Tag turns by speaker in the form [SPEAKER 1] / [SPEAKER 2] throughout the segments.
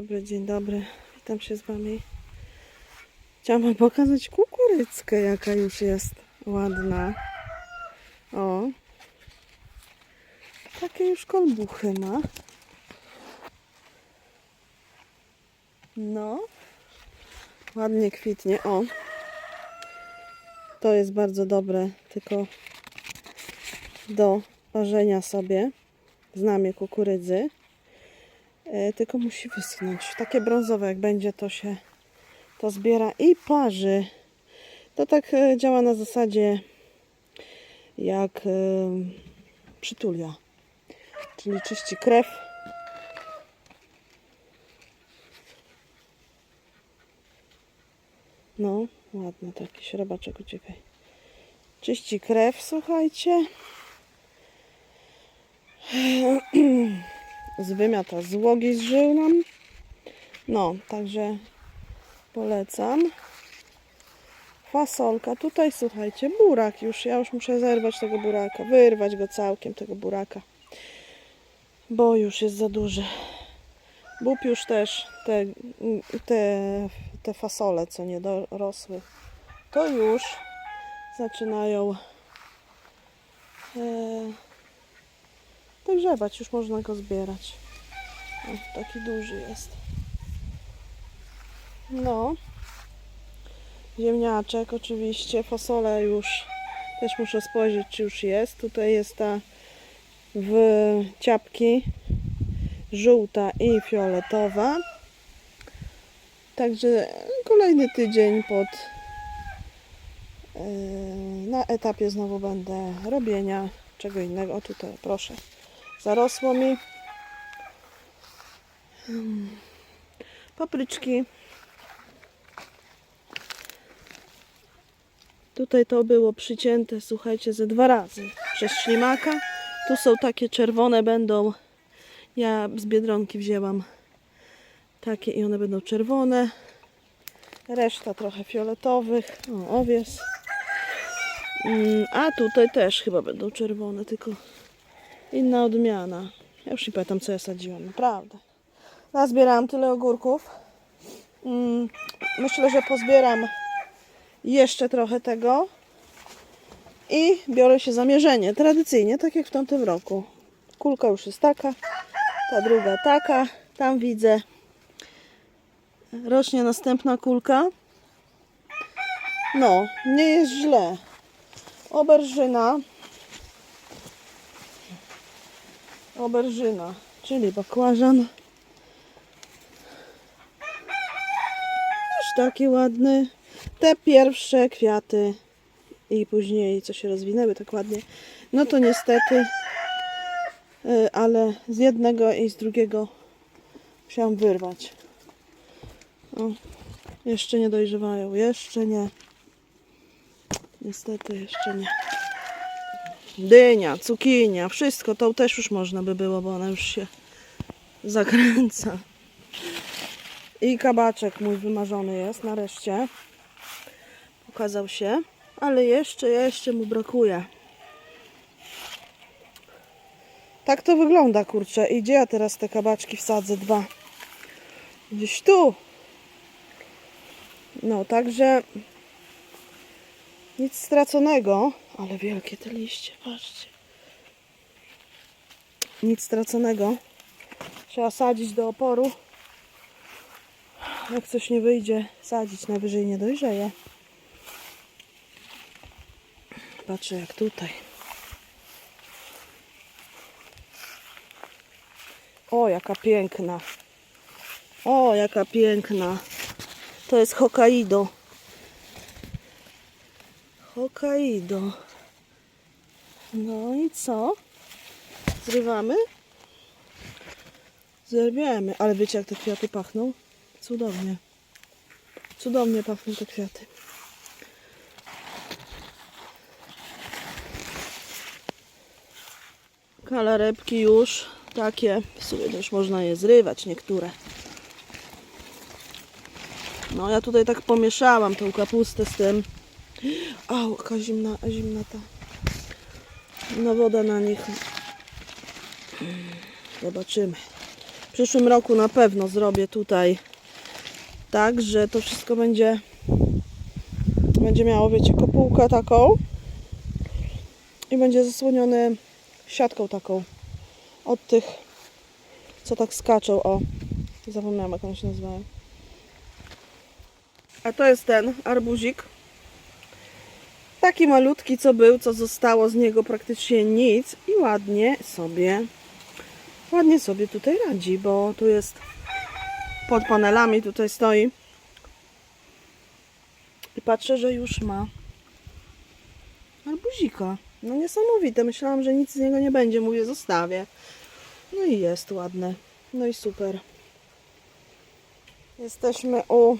[SPEAKER 1] Dobry, dzień dobry. Witam się z Wami. Chciałam Wam pokazać kukurydzkę, jaka już jest ładna. O. Takie już kolbuchy ma. No. Ładnie kwitnie. O. To jest bardzo dobre, tylko do parzenia sobie. Znamie kukurydzy. E, tylko musi wyschnąć. Takie brązowe jak będzie, to się to zbiera i parzy. To tak e, działa na zasadzie jak e, przytulia. Czyli czyści krew. No, ładny taki śrobaczek, uciekaj. Czyści krew, słuchajcie. Zwymiata złogi z żył nam. No, także polecam. Fasolka. Tutaj słuchajcie, burak już. Ja już muszę zerwać tego buraka. Wyrwać go całkiem, tego buraka. Bo już jest za duży. Bób już też te, te, te fasole, co nie dorosły, to już zaczynają e, dojrzewać. Już można go zbierać. O, taki duży jest. No. Ziemniaczek oczywiście. Fasole już też muszę spojrzeć, czy już jest. Tutaj jest ta w ciapki żółta i fioletowa. Także kolejny tydzień pod e, na etapie znowu będę robienia czego innego. O tutaj proszę. Zarosło mi. Mm. Papryczki. Tutaj to było przycięte, słuchajcie, ze dwa razy przez ślimaka. Tu są takie czerwone, będą. Ja z biedronki wzięłam takie i one będą czerwone. Reszta trochę fioletowych. O, owies. Mm, A tutaj też chyba będą czerwone, tylko inna odmiana. Ja już nie pamiętam, co ja sadziłam, naprawdę. Nazbierałam tyle ogórków. Mm, Myślę, że pozbieram jeszcze trochę tego i biorę się za mierzenie. Tradycyjnie, tak jak w tamtym roku. Kulka już jest taka, ta druga taka. Tam widzę rośnie następna kulka. No, nie jest źle. Oberżyna. Oberżyna, czyli bakłażan. Już taki ładny. Te pierwsze kwiaty i później co się rozwinęły tak ładnie. No to niestety, y, ale z jednego i z drugiego musiałam wyrwać. O, jeszcze nie dojrzewają, jeszcze nie. Niestety jeszcze nie. Dynia, cukinia, wszystko to też już można by było, bo ona już się zakręca. I kabaczek mój wymarzony jest nareszcie. Ukazał się, ale jeszcze, jeszcze mu brakuje. Tak to wygląda, kurczę. I gdzie ja teraz te kabaczki wsadzę? Dwa. Gdzieś tu. No, także nic straconego, ale wielkie te liście, patrzcie. Nic straconego. Trzeba sadzić do oporu. Jak coś nie wyjdzie, sadzić najwyżej nie dojrzeje. Patrzę jak tutaj. O, jaka piękna. O, jaka piękna. To jest Hokkaido. Hokkaido. No i co? Zrywamy? Zerwiemy. Ale wiecie jak te kwiaty pachną? Cudownie. Cudownie pachną te kwiaty. Kalarepki już takie. W sumie też można je zrywać niektóre. No ja tutaj tak pomieszałam tą kapustę z tym. Au, jaka zimna, zimna ta. No woda na nich. Zobaczymy. przyszłym roku na pewno zrobię tutaj tak, że to wszystko będzie będzie miało, wiecie, kopułkę taką i będzie zasłonione siatką taką od tych, co tak skaczą, o zapomniałam jak one się nazywają a to jest ten arbuzik taki malutki co był, co zostało z niego praktycznie nic i ładnie sobie ładnie sobie tutaj radzi, bo tu jest pod panelami tutaj stoi i patrzę, że już ma arbuzika. No niesamowite. Myślałam, że nic z niego nie będzie. Mówię, zostawię. No i jest ładne. No i super. Jesteśmy u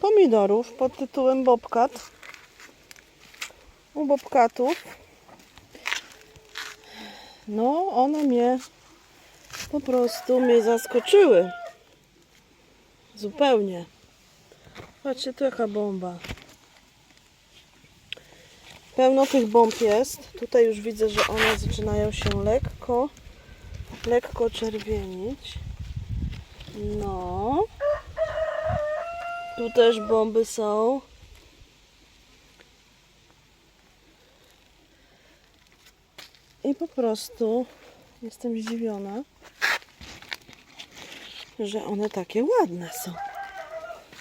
[SPEAKER 1] pomidorów pod tytułem Bobcat. U Bobcatów. No, one mnie po prostu mnie zaskoczyły. Zupełnie. Patrzcie, to jaka bomba. Pełno tych bomb jest. Tutaj już widzę, że one zaczynają się lekko, lekko czerwienić. No. Tu też bomby są. I po prostu jestem zdziwiona, że one takie ładne są.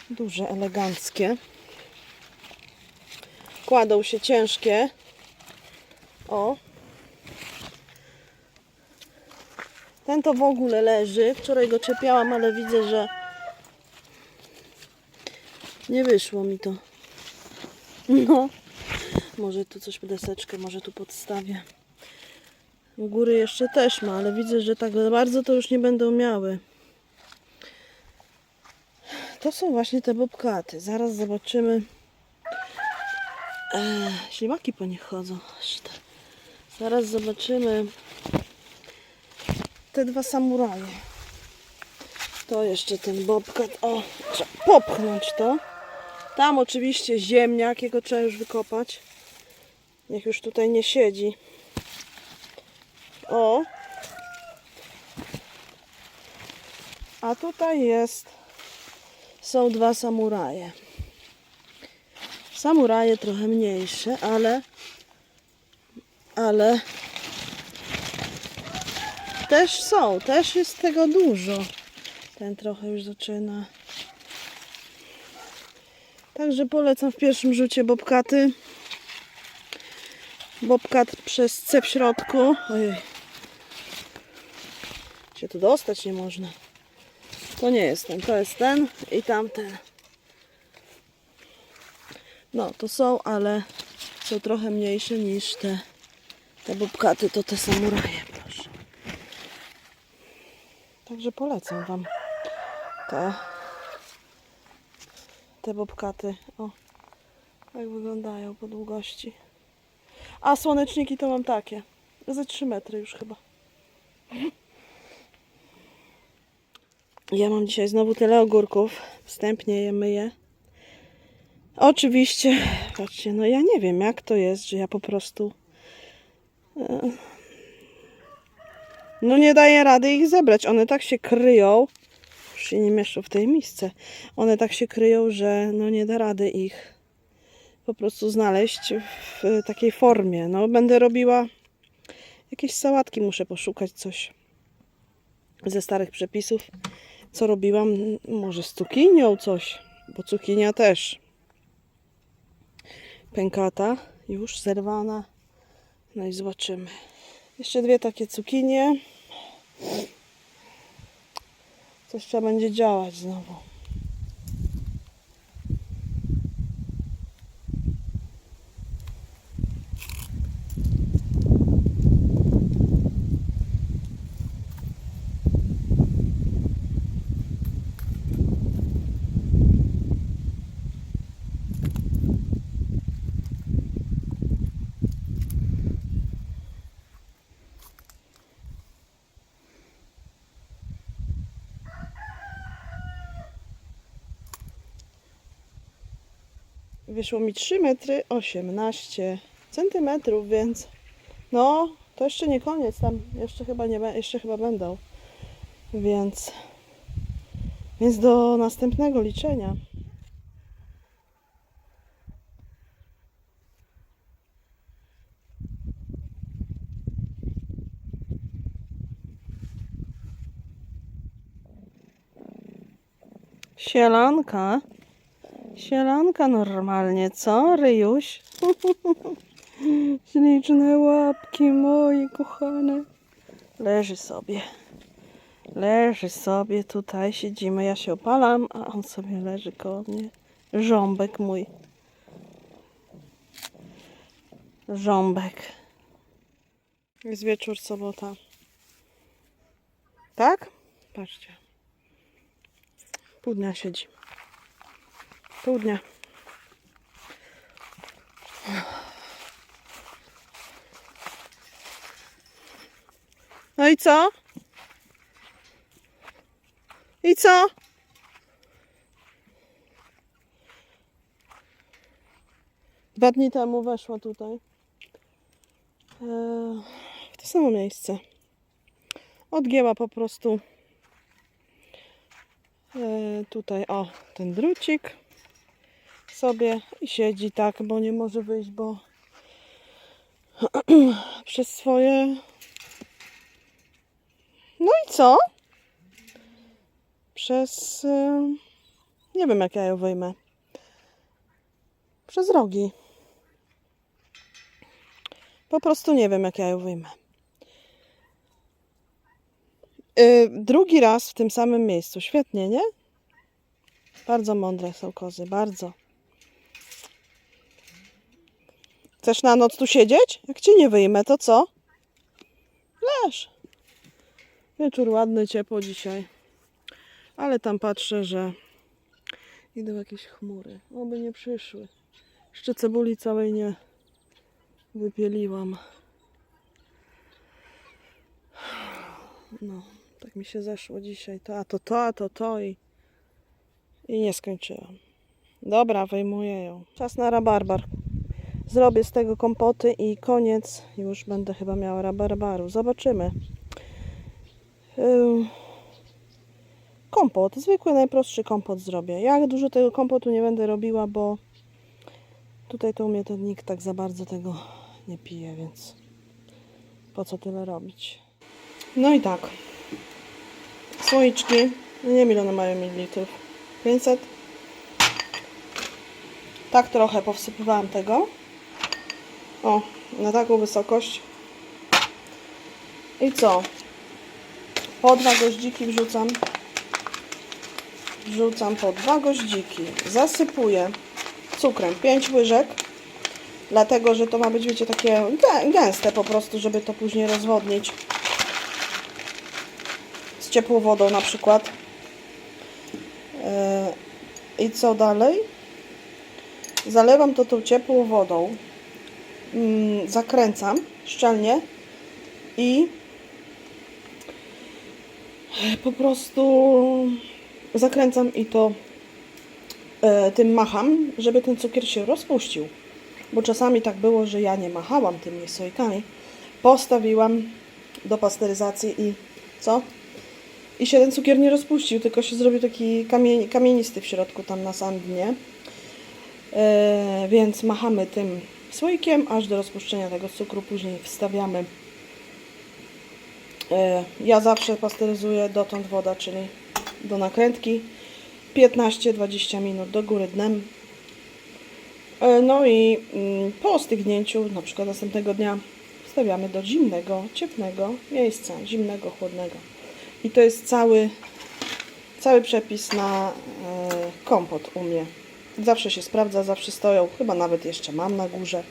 [SPEAKER 1] Duże, eleganckie. Kładą się ciężkie. O. Ten to w ogóle leży. Wczoraj go czepiałam, ale widzę, że nie wyszło mi to. No. Może tu coś deseczkę, może tu podstawię. U góry jeszcze też ma, ale widzę, że tak bardzo to już nie będą miały. To są właśnie te bobkaty. Zaraz zobaczymy. Eee, ślimaki po nich chodzą. Tak. Zaraz zobaczymy te dwa samuraje. To jeszcze ten bobkat. O, trzeba popchnąć to. Tam oczywiście ziemniak, jego trzeba już wykopać. Niech już tutaj nie siedzi. O. A tutaj jest są dwa samuraje. Samuraje trochę mniejsze, ale ale też są, też jest tego dużo. Ten trochę już zaczyna. Także polecam w pierwszym rzucie bobkaty. Bobkat przez C w środku. Ojej. Się tu dostać nie można. To nie jest ten, to jest ten i tamten. No, to są, ale są trochę mniejsze niż te, te bobkaty, to te samuraje, proszę. Także polecam Wam te, te bobkaty. O, jak wyglądają po długości. A słoneczniki to mam takie. Ze 3 metry już chyba. Ja mam dzisiaj znowu tyle ogórków. Wstępnie je myję. Oczywiście, patrzcie, no ja nie wiem jak to jest, że ja po prostu e, no nie daję rady ich zebrać. One tak się kryją, już się nie mieszczą w tej misce. One tak się kryją, że no nie da rady ich po prostu znaleźć w takiej formie. No będę robiła jakieś sałatki, muszę poszukać coś ze starych przepisów co robiłam, może z cukinią coś, bo cukinia też pękata, już zerwana. No i zobaczymy. Jeszcze dwie takie cukinie. Coś trzeba będzie działać znowu. Wyszło mi 3 metry 18 centymetrów, więc no to jeszcze nie koniec, tam jeszcze chyba nie jeszcze chyba będą. Więc, więc do następnego liczenia. Sielanka. Sielanka normalnie, co, Ryjuś? Śliczne łapki moje kochane. Leży sobie. Leży sobie tutaj, siedzimy, ja się opalam, a on sobie leży koło mnie. Mój. Żąbek. Jest wieczór, sobota. Tak? Patrzcie. Pół dnia siedzi. Pół dnia. No i co? I co? Dwa dni temu weszła tutaj. Eee, w to samo miejsce. Odgięła po prostu eee, tutaj, o, ten drucik sobie i siedzi tak, bo nie może wyjść, bo przez swoje. No i co? Przez. y, Nie wiem, jak ja ją wyjmę. Przez rogi. Po prostu nie wiem, jak ja ją wyjmę. Y, Drugi raz w tym samym miejscu. Świetnie, nie? Bardzo mądre są kozy, bardzo. Chcesz na noc tu siedzieć? Jak cię nie wyjmę, to co? Leż. Wieczór ładny, ciepło dzisiaj. Ale tam patrzę, że idą jakieś chmury. Oby nie przyszły. Jeszcze cebuli całej nie wypieliłam. No, tak mi się zeszło dzisiaj. To, a to to, a to to i, i nie skończyłam. Dobra, wyjmuję ją. Czas na rabarbar. Zrobię z tego kompoty i koniec. Już będę chyba miała rabarbaru. Zobaczymy. Ym, Kompot, zwykły, najprostszy kompot zrobię. Ja dużo tego kompotu nie będę robiła, bo tutaj to u mnie ten nikt tak za bardzo tego nie pije, więc po co tyle robić? No i tak. Słoiczki. No nie wiem ile one mają mililitrów. 500. Tak trochę powsypywałam tego. O, na taką wysokość. I co? Po dwa goździki wrzucam. Wrzucam po dwa goździki. Zasypuję cukrem 5 łyżek. Dlatego, że to ma być, wiecie, takie gę- gęste po prostu, żeby to później rozwodnić. Z ciepłą wodą na przykład. Yy, I co dalej? Zalewam to tą ciepłą wodą. Mm, Zakręcam szczelnie i po prostu zakręcam i to e, tym macham, żeby ten cukier się rozpuścił. Bo czasami tak było, że ja nie machałam tymi słoikami. Postawiłam do pasteryzacji i co? I się ten cukier nie rozpuścił, tylko się zrobił taki kamień, kamienisty w środku tam na dnie. E, więc machamy tym słoikiem aż do rozpuszczenia tego cukru. Później wstawiamy. E, ja zawsze pasteryzuję dotąd woda, czyli do nakrętki 15-20 minut do góry dnem. E, No i mm, po ostygnięciu, na przykład następnego dnia, wstawiamy do zimnego, ciepłego miejsca, zimnego, chłodnego. I to jest cały, cały przepis na e, kompot u mnie. Zawsze się sprawdza, zawsze stoją, chyba nawet jeszcze mam na górze,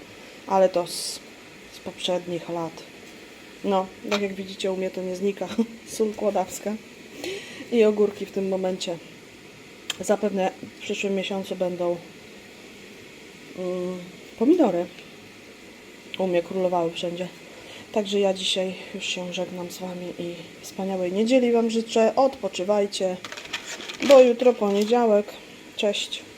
[SPEAKER 1] ale to z, z poprzednich lat. No, tak jak widzicie, u mnie to nie znika. Sól kłodawska i ogórki w tym momencie. Zapewne w przyszłym miesiącu będą mm, pomidory. U mnie królowały wszędzie. Także ja dzisiaj już się żegnam z Wami i wspaniałej niedzieli Wam życzę. Odpoczywajcie, bo jutro poniedziałek. Cześć.